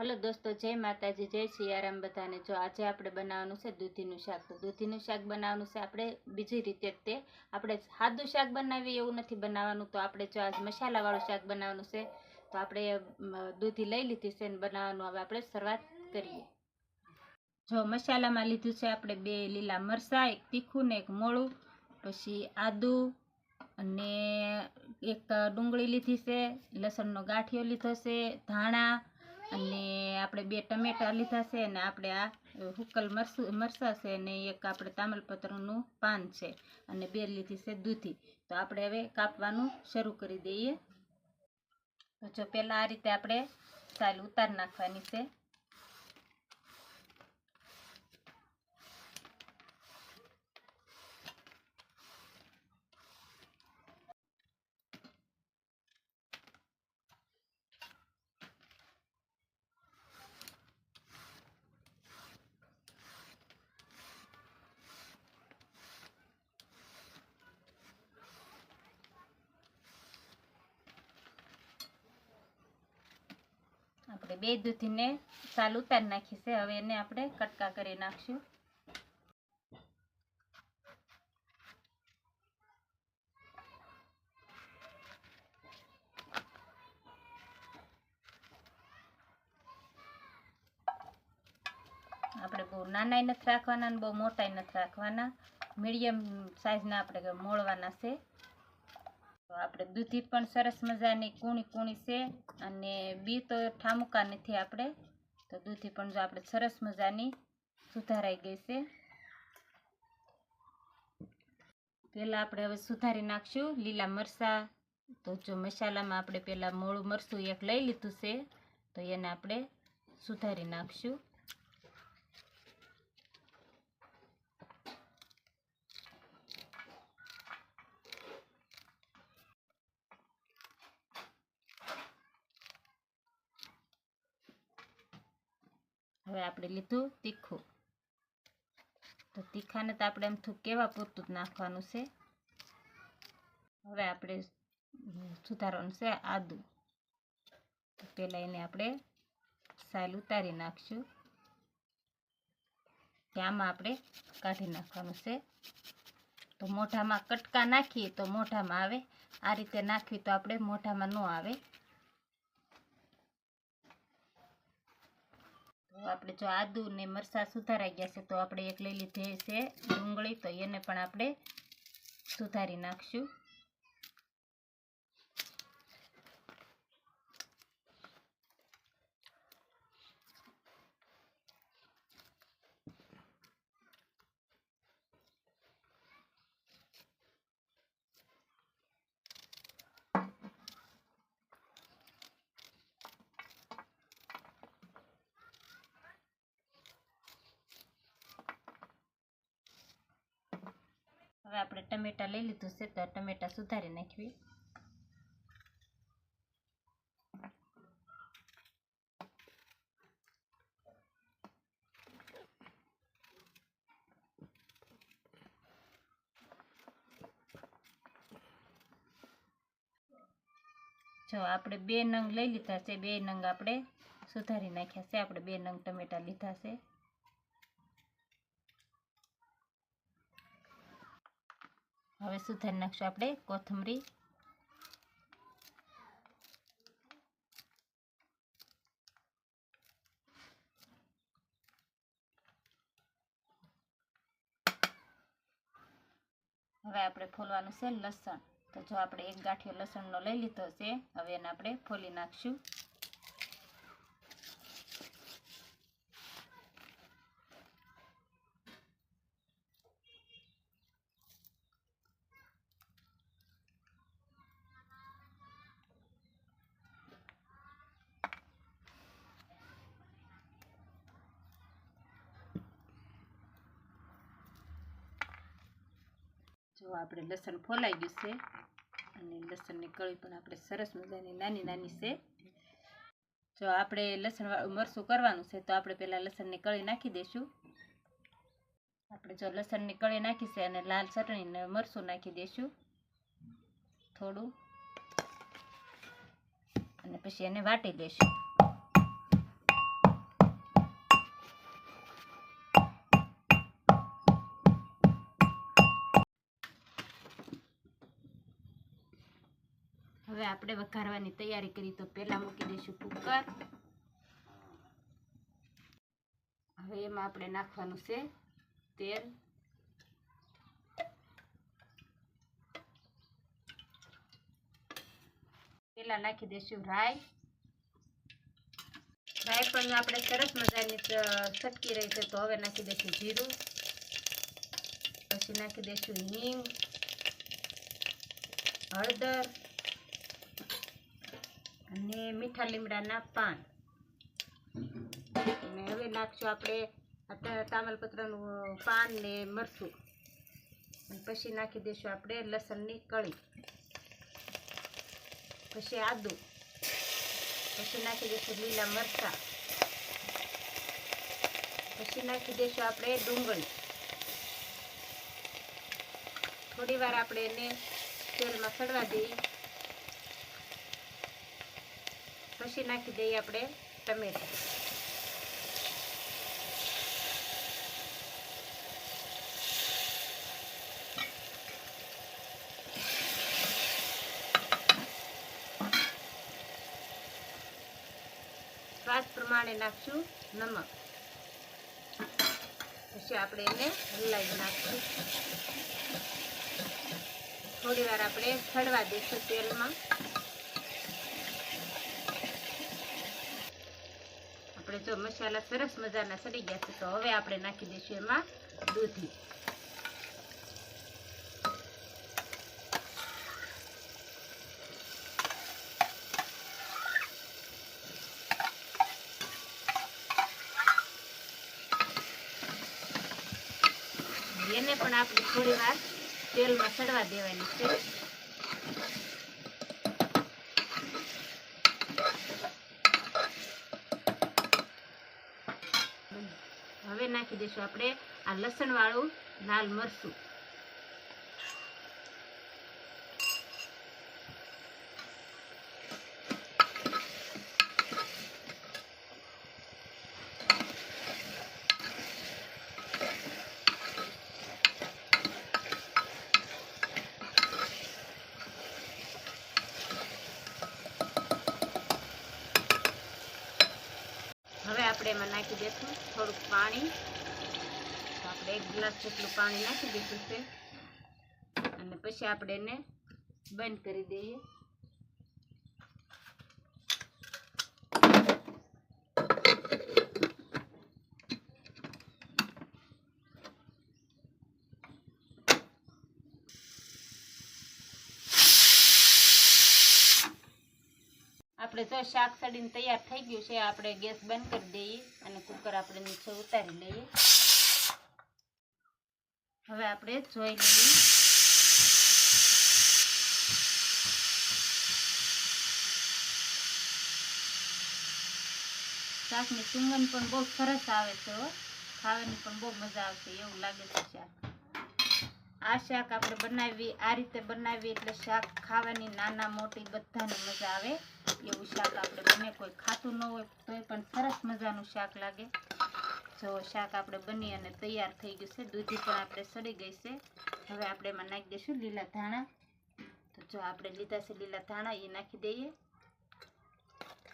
હાલો દોસ્તો, જય માતાજી, જય સિયારામ બધાને. જો આજે આપણે બનાવવાનું છે દૂધીનું શાક. તો દૂધીનું શાક બનાવવાનું છે આપણે બીજી રીતે તે આપણે સાદું શાક બનાવીએ એવું નથી બનાવવાનું. તો આપણે જો આજ મસાલાવાળું શાક બનાવવાનું છે, તો આપણે દૂધી લઈ લીધી છે અને બનાવવાનું હવે આપણે શરૂઆત કરીએ. જો મસાલામાં લીધું છે આપણે બે લીલા મરચાં, એક તીખું ને એક મોળું, પછી આદું અને એક ડુંગળી લીધી છે, લસણનો ગાંઠિયો લીધો છે, ધાણા અને આપણે બે ટમેટા લીધા છે અને આપણે આ હુકલ મરસું મરચાં છે અને એક આપણે તામલપત્રનું પાન છે અને બે લીધી છે દૂધી. તો આપણે હવે કાપવાનું શરૂ કરી દઈએ. જો પહેલાં આ રીતે આપણે સાલ ઉતાર નાખવાની છે. આપણે બે દૂધીને સાલ ઉતારી નાખી છે. હવે એને આપણે કટકા કરી નાખશું. આપણે બહુ નાનાય નથી રાખવાના અને બહુ મોટાય નથી રાખવાના. મીડિયમ સાઇઝના આપણે મોળવાના છે. તો આપણે દૂધી પણ સરસ મજાની કૂણી કૂણી છે અને બી તો ઠામુકા નથી આપણે. તો દૂધી પણ જો આપણે સરસ મજાની સુધારાઈ ગઈ છે. પહેલાં આપણે હવે સુધારી નાખશું લીલા મરચાં. તો જો મસાલામાં આપણે પહેલાં મોળું મરચું એક લઈ લીધું છે, તો એને આપણે સુધારી નાખશું. હવે આપણે લીધું તીખું. તો તીખાને તો આપણે એમ થોડું કેવા પૂરતું નાખવાનું છે. હવે આપણે સુધારવાનું છે આદુ. પહેલાં એને આપણે સાલ ઉતારી નાખશું. ત્યાંમાં આપણે કાઢી નાખવાનું છે. તો મોઢામાં કટકા નાખીએ તો મોઢામાં આવે. આ રીતે નાખવી તો આપણે મોઢામાં ન આવે. આપણે જો આદુ ને મરચાં સુધારાઈ ગયા છે, તો આપણે એક લઈ લીધી છે, ડુંગળી, તો એને પણ આપણે સુધારી નાખશું. આપણે ટમેટા લઈ લીધું છે, તો ટમેટા સુધારી નાખવી. જો આપણે બે નંગ લઈ લીધા છે, બે નંગ આપણે સુધારી નાખ્યા છે, આપણે બે નંગ ટમેટા લીધા છે. હવે સુધારી નાખશું આપણે કોથમરી. હવે આપણે ફોલવાનું છે લસણ. તો જો આપણે એક ગાંઠિયો લસણનો લઈ લીધો છે, હવે એને આપણે ફોલી નાખશું. જો આપણે લસણ ફોલાઈ ગયું છે અને લસણની કળી પણ આપણે સરસ મજાની નાની નાની છે. જો આપણે લસણ મરસું કરવાનું છે તો આપણે પહેલાં લસણની કળી નાખી દઈશું. આપણે જો લસણની કળી નાખી અને લાલ ચટણીને મરસું નાખી દઈશું થોડું. અને પછી એને વાટી દઈશું. હવે આપણે વઘારવાની તૈયારી કરી તો પહેલાં મૂકી દઈશું કુકર. હવે એમાં આપણે નાખવાનું છે તેલ. પહેલાં નાખી દઈશું રાઈ. રાઈ પણ આપણે સરસ મજાની છટકી રહી છે તો હવે નાખી દઈશું જીરું. પછી નાખી દઈશું હિંગ, હળદર. અને મીઠા લીમડાના પાન. અને હવે નાખશું આપણે તામલપત્રનું પાન ને મરચું. અને પછી નાખી દઈશું આપણે લસણની કળી. પછી આદુ. પછી નાખી દઈશું લીલા મરચાં. પછી નાખી દઈશું આપણે ડુંગળી. થોડી વાર આપણે એને તેલમાં સડવા દઈએ. પછી નાખી દઈએ આપણે ટમેટા. સ્વાદ પ્રમાણે નાખશું નમક. પછી આપણે એને હલાવી નાખશું. થોડી વાર આપણે સડવા દઈશું તેલમાં. આપણે જો મસાલા સરસ મજાના સડી ગયા છે, તો હવે આપણે નાખી દઈશું એમાં દૂધી. એને પણ આપણે થોડી વાર તેલમાં સડવા દેવાની છે હવે નાખી દઈશું આપણે આ લસણ વાળું લાલ મરચું. આપણે એમાં નાખી દઈશું થોડુંક પાણી. એક ગ્લાસ જેટલું પાણી નાખી દીધું છે. અને પછી આપણે એને બંધ કરી દઈએ. આપણે જો શાક સડીને તૈયાર થઈ ગયું છે, આપણે ગેસ બંધ કરી દઈએ અને કુકર આપણે નીચે ઉતારી લઈએ. હવે આપણે જોઈ લઈએ. શાકની સુગંધ પણ બહુ સરસ આવે છે ખાવાની પણ બહુ મજા આવશે એવું લાગે છે શાક. આ શાક આપણે બનાવી, આ રીતે બનાવી એટલે શાક ખાવાની નાના મોટી બધાને મજા આવે. એવું શાક આપણે બને કોઈ ખાતું ન હોય તોય પણ સરસ મજાનું શાક લાગે. જો શાક આપણે બની અને તૈયાર થઈ ગયું છે. દૂધી પણ આપણે સડી ગઈ છે. હવે આપણે એમાં નાખી દઈશું લીલા ધાણા. તો જો આપણે લીધા છે લીલા ધાણા, એ નાખી દઈએ.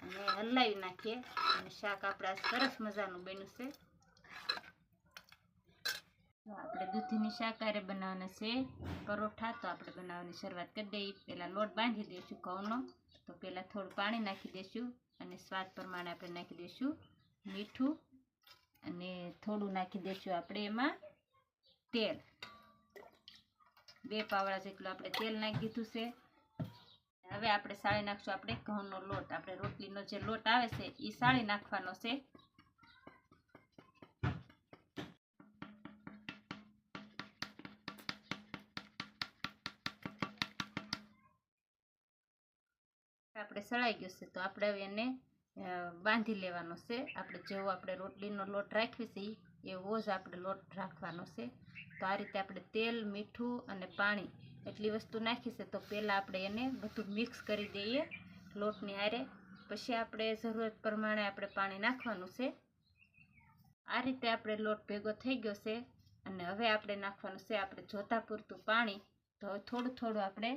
અને હલાવી નાખીએ. અને શાક આપણે સરસ મજાનું બન્યું છે. આપણે દૂધીની શાકાહારે બનાવવાના છે. પરોઠા તો આપણે બનાવવાની શરૂઆત કરી દઈએ. પહેલાં લોટ બાંધી દઈશું ઘઉંનો. તો પહેલાં થોડું પાણી નાખી દઈશું. અને સ્વાદ પ્રમાણે આપણે નાખી દઈશું મીઠું. અને થોડું નાખી દઈશું આપણે એમાં તેલ. બે પાવડા જેટલું આપણે તેલ નાખી દીધું છે. હવે આપણે સાળી નાખશું આપણે ઘઉંનો લોટ. આપણે રોટલીનો જે લોટ આવે છે એ સાળી નાખવાનો છે. આપણે સળાઈ ગયું છે, તો આપણે હવે એને બાંધી લેવાનો છે. આપણે જેવો આપણે રોટલીનો લોટ રાખવી છે એવો જ આપણે લોટ રાખવાનો છે. તો આ રીતે આપણે તેલ, મીઠું અને પાણી એટલી વસ્તુ નાખી છે. તો પહેલાં આપણે એને બધું મિક્સ કરી દઈએ લોટની આરે પછી આપણે જરૂરત પ્રમાણે આપણે પાણી નાખવાનું છે. આ રીતે આપણે લોટ ભેગો થઈ ગયો છે અને હવે આપણે નાખવાનું છે આપણે જોતા પૂરતું પાણી. તો હવે થોડું થોડું આપણે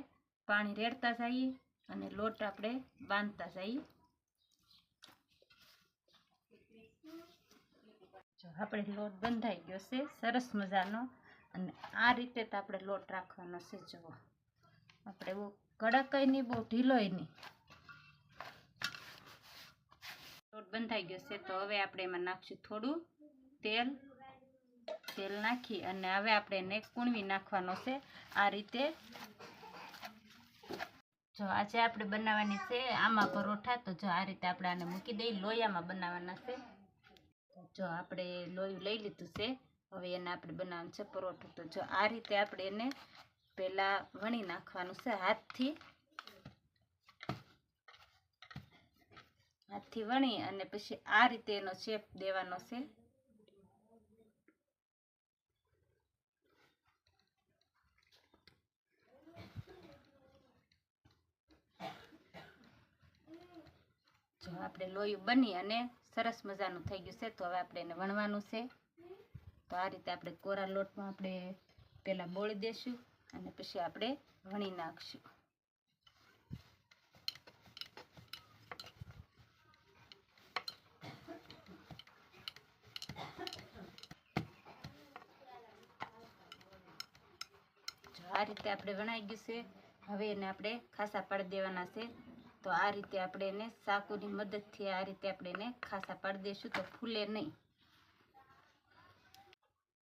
પાણી રેડતા જઈએ અને લોટ આપણે બાંધતા જઈએ. જો આપણે લોટ બંધાઈ ગયો છે, સરસ મજાનો. અને આ રીતે તો આપણે લોટ રાખવાનો છે, જુઓ. આપણે બહુ કડકય નહીં બહુ ઢીલોય નહીં લોટ બંધાઈ ગયો છે, તો હવે આપણે એમાં નાખશું થોડું તેલ. તેલ નાખી અને હવે આપણે એને કૂણવી નાખવાનો છે, આ રીતે. જો આજે આપણે બનાવવાની છે આમાં પરોઠા, તો જો આ રીતે આપણે આને મૂકી દઈ લોયામાં બનાવવાના છે. જો આપણે લોયું લઈ લીધું છે, હવે એને આપણે બનાવવાનું છે પરોઠું. તો જો આ રીતે આપણે એને પહેલાં વણી નાખવાનું છે હાથથી. હાથથી વણી અને પછી આ રીતે એનો શેપ દેવાનો છે. જો આપણે લોયું બની અને સરસ મજાનું થઈ ગયું છે. તો હવે આપણે એને વણવાનું છે. તો આ રીતે આપણે કોરા લોટમાં આપણે પહેલાં બોળી દેશું અને પછી આપણે વણી નાખશું. આ રીતે આપણે વણાઈ ગયું છે. હવે એને આપણે ખાસા પાડી દેવાના છે. તો આ રીતે આપણે એને સાકુની મદદથી આ રીતે આપણે એને ખાસા પાડી દઈશું તો ફૂલે નહીં.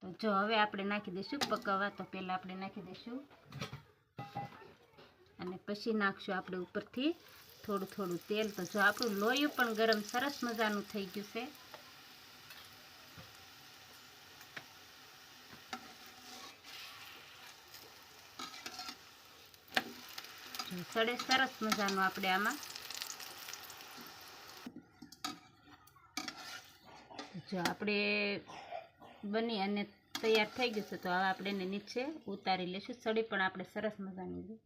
તો જો હવે આપણે નાખી દઈશું પકવવા, તો પહેલાં આપણે નાખી દઈશું. અને પછી નાખશું આપણે ઉપરથી થોડું થોડું તેલ. તો જો આપણું લોયું પણ ગરમ સરસ મજાનું થઈ ગયું છે. સડે સરસ મજાનું આપણે આમાં. જો આપણે બની અને તૈયાર થઈ ગયું છે, તો હવે આપણે એને નીચે ઉતારી લઈશું. સડી પણ આપણે સરસ મજાની.